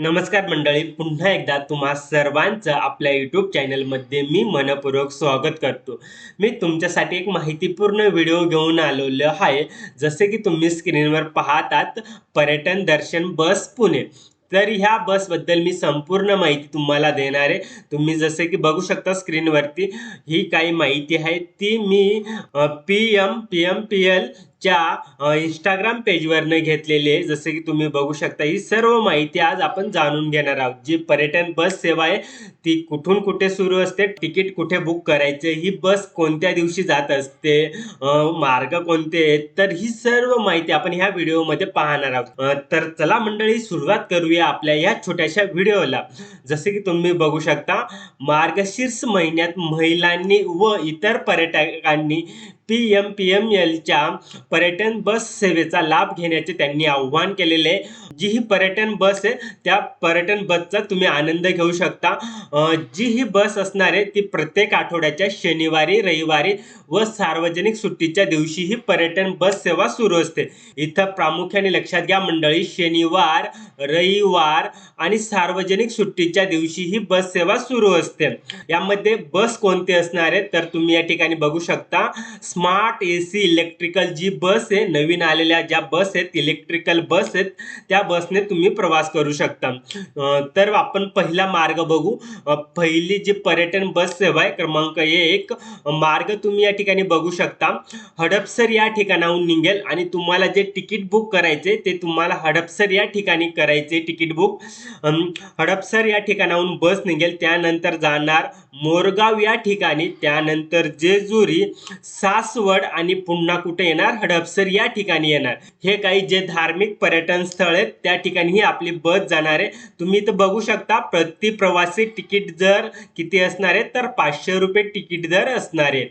नमस्कार मंडळी पुन्हा एकदा तुम्हा सर्वांचं आपल्या यूट्यूब चॅनलमध्ये मी मनपूर्वक स्वागत करतो. मी तुमच्यासाठी एक माहितीपूर्ण व्हिडिओ घेऊन आलेलो आहे. जसे की तुम्ही स्क्रीनवर पाहतात पर्यटन दर्शन बस पुणे. तर ह्या बसबद्दल मी संपूर्ण माहिती तुम्हाला देणार आहे. तुम्ही जसे की बघू शकता स्क्रीनवरती ही काही माहिती आहे. ती मी P M P M P L च्या इंस्टाग्राम पेजवरनं घेतलेले जसे की तुम्ही बघू शकता ही सर्व माहिती आज आपण जाणून घेणार आहोत. जी पर्यटन बस सेवा आहे ती कुठून कुठे सुरू असते तिकीट कुठे बुक करायचे ही बस कोणत्या दिवशी जात असते मार्ग कोणते आहेत तर ही सर्व माहिती आपण ह्या व्हिडिओमध्ये पाहणार आहोत. तर चला मंडळी सुरुवात करूया आपल्या या छोट्याशा व्हिडिओला. जसे की तुम्ही बघू शकता मार्गशीर्ष महिन्यात महिलांनी व इतर पर्यटकांनी पी एम पी एम एलच्या पर्यटन बस सेवेचा लाभ घेण्याचे त्यांनी आव्हान केलेले आहे. जी ही पर्यटन बस आहे त्या पर्यटन बसचा तुम्ही आनंद घेऊ शकता. जी ही बस असणार आहे ती प्रत्येक आठवड्याच्या शनिवारी रविवारी व सार्वजनिक सुट्टीच्या दिवशी ही पर्यटन बस सेवा सुरू असते. इथं प्रामुख्याने लक्षात घ्या मंडळी शनिवार रविवार आणि सार्वजनिक सुट्टीच्या दिवशी ही बस सेवा सुरू असते. यामध्ये बस कोणते असणार आहे तर तुम्ही या ठिकाणी बघू शकता. स्मार्ट ए सी इलेक्ट्रिकल जी बस आहे नवीन आलेल्या ज्या बस आहेत इलेक्ट्रिकल बस आहेत त्या बसने तुम्ही प्रवास करू शकता. तर आपण पहिला मार्ग बघू. पहिली जी पर्यटन बस सेवा आहे क्रमांक एक मार्ग तुम्ही या ठिकाणी बघू शकता. हडपसर या ठिकाणाहून निघेल आणि तुम्हाला जे तिकीट बुक करायचे ते तुम्हाला हडपसर या ठिकाणी करायचे तिकीट बुक. हडपसर या ठिकाणाहून बस निघेल त्यानंतर जाणार मोरगाव या ठिकाणी त्यानंतर जेजुरी सास सासवड आणि पुन्हा कुठे येणार? हडपसर या ठिकाणी येणार. हे काही जे धार्मिक पर्यटन स्थळ आहेत त्या ठिकाणी ही आपली बस जाणार आहे. तुम्ही इथं बघू शकता प्रति प्रवासी तिकीट दर किती असणार आहे? तर पाचशे रुपये तिकीट दर असणार आहे.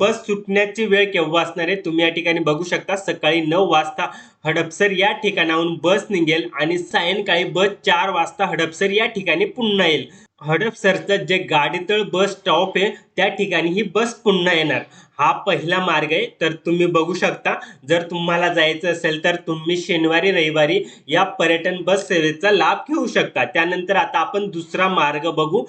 बस सुटण्याची वेळ केव्हा असणार आहे? तुम्ही या ठिकाणी बघू शकता सकाळी नऊ वाजता हडपसर या ठिकाणाहून बस निघेल आणि सायंकाळी बस चार वाजता हडपसर या ठिकाणी पुन्हा येईल. हडपसरचं जे गाडीतळ बस स्टॉप आहे त्या ठिकाणी ही बस पुन्हा येणार. हा पहिला मार्ग आहे. तर तुम्ही बघू शकता जर तुम्हाला जायचं असेल तर तुम्ही शनिवारी रविवारी या पर्यटन बस सेवेचा लाभ घेऊ शकता. त्यानंतर आता आपण दुसरा मार्ग बघू.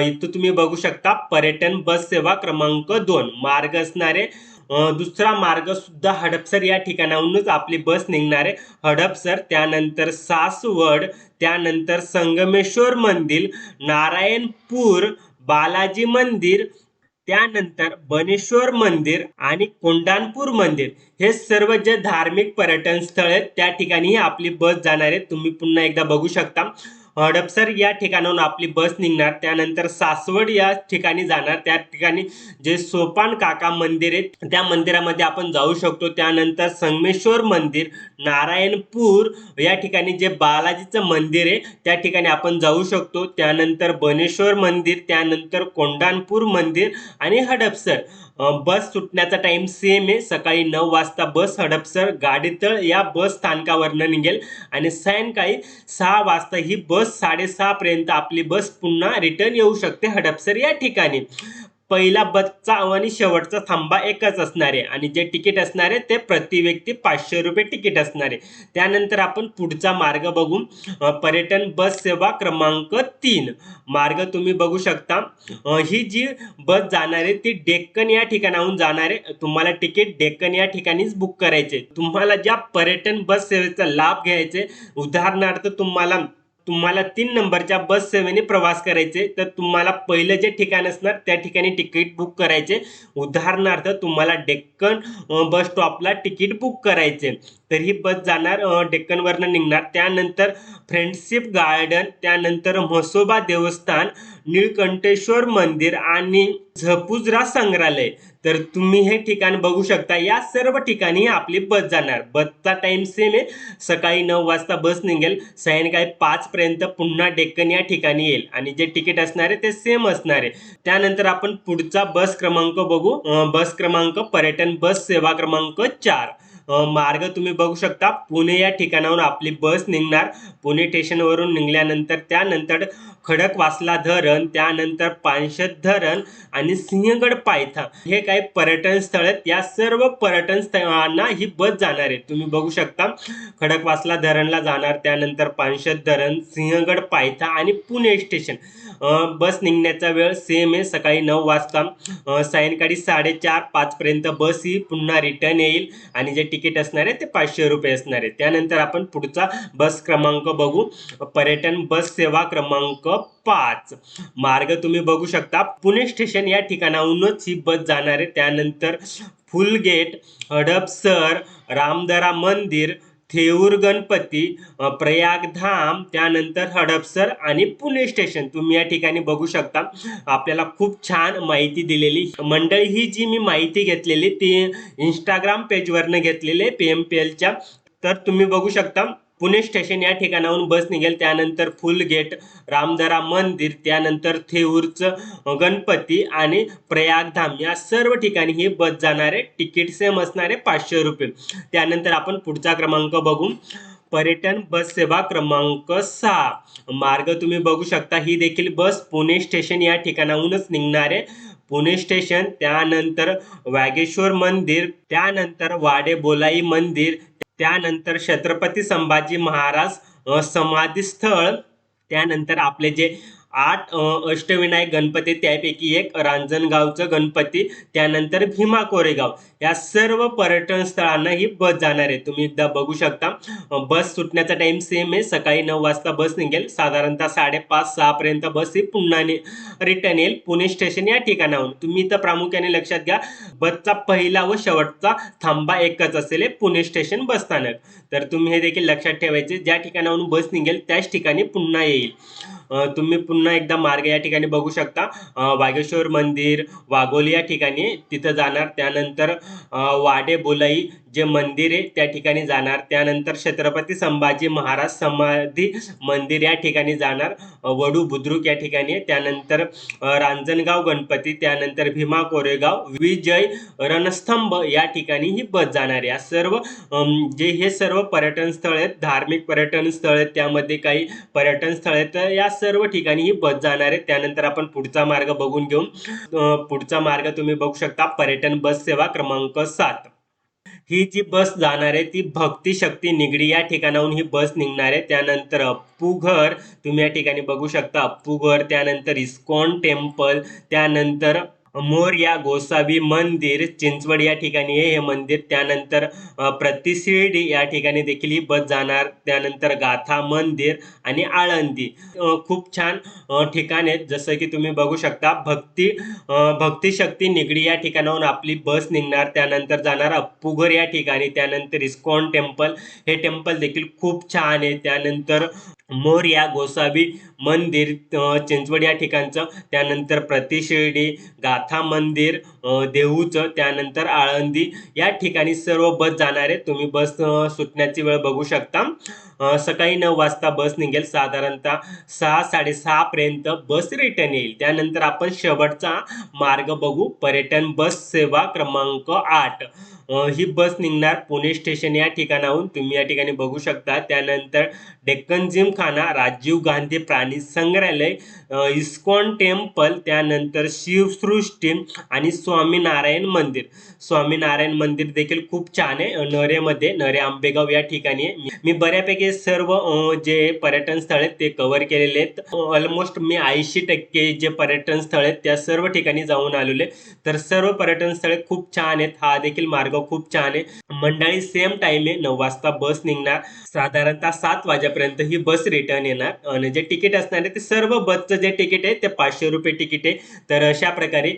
इथं तुम्ही बघू शकता पर्यटन बस सेवा क्रमांक दोन. मार्ग असणारे दुसरा मार्ग सुद्धा हडपसर या ठिकाणाहूनच आपली बस निघणार आहे. हडपसर त्यानंतर सासवड त्यानंतर संगमेश्वर मंदिर नारायणपूर बालाजी मंदिर त्यानंतर बनेश्वर मंदिर आणि कोंडाणपूर मंदिर. हे सर्व जे धार्मिक पर्यटन स्थळ आहेत त्या ठिकाणी आपली बस जाणार आहे. तुम्ही पुन्हा एकदा बघू शकता. हडपसर या ठिकाणाहून आपली बस निघणार त्यानंतर सासवड या ठिकाणी जाणार त्या ठिकाणी जे सोपान काका मंदिर आहे त्या मंदिरामध्ये आपण जाऊ शकतो. त्यानंतर संगमेश्वर मंदिर नारायणपूर या ठिकाणी जे बालाजीचं मंदिर आहे त्या ठिकाणी आपण जाऊ शकतो. त्यानंतर बनेश्वर मंदिर त्यानंतर कोंडाणपूर मंदिर आणि हडपसर. बस सुटण्याचा टाइम सेम आहे. सकाळी नऊ वाजता बस हडपसर गाडीतळ या बस स्थानकावरनं निघेल. आणि सायंकाळी सहा वाजता ही बस साडेसहापर्यंत आपली बस पुन्हा रिटर्न येऊ शकते हडपसर या ठिकाणी. पहिला बसचा आणि शेवटचा थांबा एकच असणार आहे. आणि जे तिकीट असणार आहे ते प्रति व्यक्ती पाचशे रुपये तिकीट असणार आहे. त्यानंतर आपण पुढचा मार्ग बघू. पर्यटन बस सेवा क्रमांक तीन. मार्ग तुम्ही बघू शकता. ही जी बस जाणार आहे ती डेक्कन या ठिकाणाहून जाणार आहे. तुम्हाला तिकीट डेक्कन या ठिकाणीच बुक करायचे तुम्हाला ज्या पर्यटन बस सेवेचा लाभ घ्यायचे उदाहरणार्थ तुम्हाला तुम्हाला तीन नंबरच्या बस सेवेने प्रवास करायचे तर तुम्हाला पहिलं जे ठिकाण असणार त्या ठिकाणी तिकीट बुक करायचे. उदाहरणार्थ तुम्हाला डेक्कन बस स्टॉपला तिकीट बुक करायचे. तर ही बस जाणार डेक्कनवरनं निघणार. त्यानंतर फ्रेंडशिप गार्डन त्यानंतर म्हसोबा देवस्थान निळकंठेश्वर मंदिर आणि झपुजरा संग्रहालय. तर तुम्ही हे ठिकाण बघू शकता. या सर्व ठिकाणी आपली बस जाणार. बसचा टाइम सेम आहे. सकाळी नऊ वाजता बस निघेल. सायंकाळी पाचपर्यंत पुन्हा डेक्कन या ठिकाणी येईल. आणि जे तिकीट असणार आहे ते सेम असणार आहे. त्यानंतर आपण पुढचा बस क्रमांक बघू. बस क्रमांक पर्यटन बस सेवा क्रमांक चार. मार्ग तुम्ही बघू शकता. पुणे या ठिकाणाहून आपली बस निघणार. पुणे स्टेशनवरून निघाल्यानंतर त्यानंतर खडकवासला धरण त्यानंतर पानशेत धरण आणि सिंहगड पायथा. हे काही पर्यटन स्थळ आहेत. या सर्व पर्यटन स्थळांना ही बस जाणार आहे. तुम्ही बघू शकता. खडकवासला धरणला जाणार त्यानंतर पानशेत धरण सिंहगड पायथा आणि पुणे स्टेशन बस निघण्याचा वेळ सेम आहे. सकाळी नऊ वाजता. सायंकाळी साडेचार पाचपर्यंत बस ही पुन्हा रिटर्न येईल आणि जे तिकीट असणार आहे ते पाचशे रुपये असणार आहे. त्यानंतर आपण पुढचा बस क्रमांक बघू. पर्यटन बस सेवा क्रमांक पाच. मार्ग तुम्ही बघू शकता. पुणे स्टेशन या ठिकाणाहूनच ही बस जाणार आहे. त्यानंतर फुलगेट हडपसर रामदरा मंदिर थेऊर गणपती प्रयागधाम त्यानंतर हडपसर आणि पुणे स्टेशन. तुम्ही या ठिकाणी बघू शकता. आपल्याला खूप छान माहिती दिलेली. मंडळी ही जी मी माहिती घेतलेली ती इंस्टाग्राम पेजवरनं घेतलेली आहे पी एम पी एलच्या तर तुम्ही बघू शकता. पुणे स्टेशन या ठिकाणाहून बस निघेल. त्यानंतर फुलगेट रामदरा मंदिर त्यानंतर थेऊरचं गणपती आणि प्रयागधाम या सर्व ठिकाणी ही बस जाणार आहे तिकीट सेम असणार आहे पाचशे रुपये. त्यानंतर आपण पुढचा क्रमांक बघू. पर्यटन बस सेवा क्रमांक सहा. मार्ग तुम्ही बघू शकता. ही देखील बस पुणे स्टेशन या ठिकाणाहूनच निघणार. आहे पुणे स्टेशन त्यानंतर वागेश्वर मंदिर त्यानंतर वाडे बोलाई मंदिर त्यानंतर छत्रपती संभाजी महाराज समाधी स्थळ त्यानंतर आपले जे आठ अष्टविनायक गणपती त्यापैकी एक रांजणगावचं गणपती त्यानंतर भीमा कोरेगाव. या सर्व पर्यटन स्थळांना ही बस जाणार आहे. तुम्ही एकदा बघू शकता. बस सुटण्याचा टाइम सेम आहे. सकाळी नऊ वाजता बस निघेल. साधारणतः साडेपाच सहापर्यंत बस ही पुन्हा रिटर्न येईल. पुणे स्टेशन या ठिकाणाहून. तुम्ही इथं प्रामुख्याने लक्षात घ्या. बसचा पहिला व शेवटचा थांबा एकच असेल पुणे स्टेशन बस स्थानक. तर तुम्ही हे देखील लक्षात ठेवायचे. ज्या ठिकाणाहून बस निघेल त्याच ठिकाणी पुन्हा येईल. तुम्ही पुन्हा एकदा मार्ग या ठिकाणी बघू शकता. वागेश्वर मंदिर वाघोली या ठिकाणी तिथं जाणार. त्यानंतर वाडे बोलाई जे मंदिर आहे त्या ठिकाणी जाणार. त्यानंतर छत्रपती संभाजी महाराज समाधी मंदिर या ठिकाणी जाणार. वडू बुद्रुक या ठिकाणी त्यानंतर रांजणगाव गणपती त्यानंतर भीमा कोरेगाव विजय रणस्तंभ या ठिकाणी ही बस जाणार आहे. या सर्व जे हे सर्व पर्यटन स्थळ आहेत धार्मिक पर्यटन स्थळ आहेत त्यामध्ये काही पर्यटन स्थळ आहेत तर या सर्व ठिकाणी ही बस जाणार आहे. त्यानंतर आपण पुढचा मार्ग बघून घेऊन पुढचा मार्ग तुम्ही बघू शकता. पर्यटन बस सेवा क्रमांक सात. ही जी बस जाणार आहे ती भक्ती शक्ती निगडी या ठिकाणाहून ही बस निघणार आहे. त्यानंतर अप्पूघर तुम्ही या ठिकाणी बघू शकता. अप्पूघर त्यानंतर इस्कॉन टेम्पल त्यानंतर मोरया गोसावी मंदिर चिंचवड या ठिकाणी आहे. हे मंदिर त्यानंतर प्रतिशिर्डी या ठिकाणी देखील ही बस जाणार. त्यानंतर गाथा मंदिर आणि आळंदी. खूप छान ठिकाण आहेत. जसं की तुम्ही बघू शकता भक्ती भक्तिशक्ती निगडी या ठिकाणाहून आपली बस निघणार. त्यानंतर जाणार अप्पूघर या ठिकाणी. त्यानंतर इस्कॉन टेम्पल. हे टेम्पल देखील खूप छान आहे. त्यानंतर मोरया गोसावी मंदिर चिंचवड या ठिकाणचं. त्यानंतर प्रतिशिर्डी गा गाथा मंदिर देहूचं त्यानंतर आळंदी. या ठिकाणी सर्व बस जाणार आहे तुम्ही बस सुटण्याची वेळ बघू शकता. सकाळी नऊ वाजता बस निघेल. साधारणतः सहा साडेसहापर्यंत बस रिटर्न येईल. त्यानंतर आपण शेवटचा मार्ग बघू. पर्यटन बस सेवा क्रमांक आठ. ही बस निघणार पुणे स्टेशन या ठिकाणाहून. तुम्ही या ठिकाणी बघू शकता. त्यानंतर डेक्कन जिमखाना राजीव गांधी प्राणी संग्रहालय इस्कॉन टेम्पल त्यानंतर शिवसृष्टी आणि स्वामीनारायण मंदिर. स्वामीनारायण मंदिर देखील खूप छान आहे. नरेमध्ये नरे आंबेगाव या ठिकाणी आहे. मी- बऱ्यापैकी सर्व जे पर्यटन स्थळ आहेत ते कव्हर केलेले आहेत. ऑलमोस्ट मी ऐंशी टक्के जे पर्यटन स्थळ आहेत त्या सर्व ठिकाणी जाऊन आलेले तर सर्व पर्यटन स्थळे खूप छान आहेत. हा देखील मार्ग खूप छान आहे. मंडळी सेम टाईम आहे. नऊ वाजता बस निघणार. साधारणतः सात वाजेपर्यंत ही बस रिटर्न येणार. आणि जे तिकीट असणार आहे ते सर्व बसचं जे तिकीट आहे ते पाचशे रुपये तिकीट आहे. तर अशा प्रकारे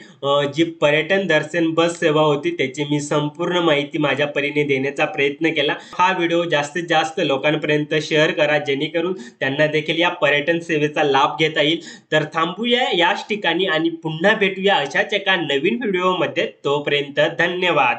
जी पर्यटन दर्शन बस सेवा होती त्याची मी संपूर्ण माहिती माझ्या परीने देण्याचा प्रयत्न केला. हा व्हिडिओ जास्तीत जास्त लोकांपर्यंत शेअर करा जेणेकरून त्यांना देखील या पर्यटन सेवेचा लाभ घेता येईल. तर थांबूया याच ठिकाणी आणि पुन्हा भेटूया अशाच एका नवीन व्हिडिओमध्ये तोपर्यंत धन्यवाद.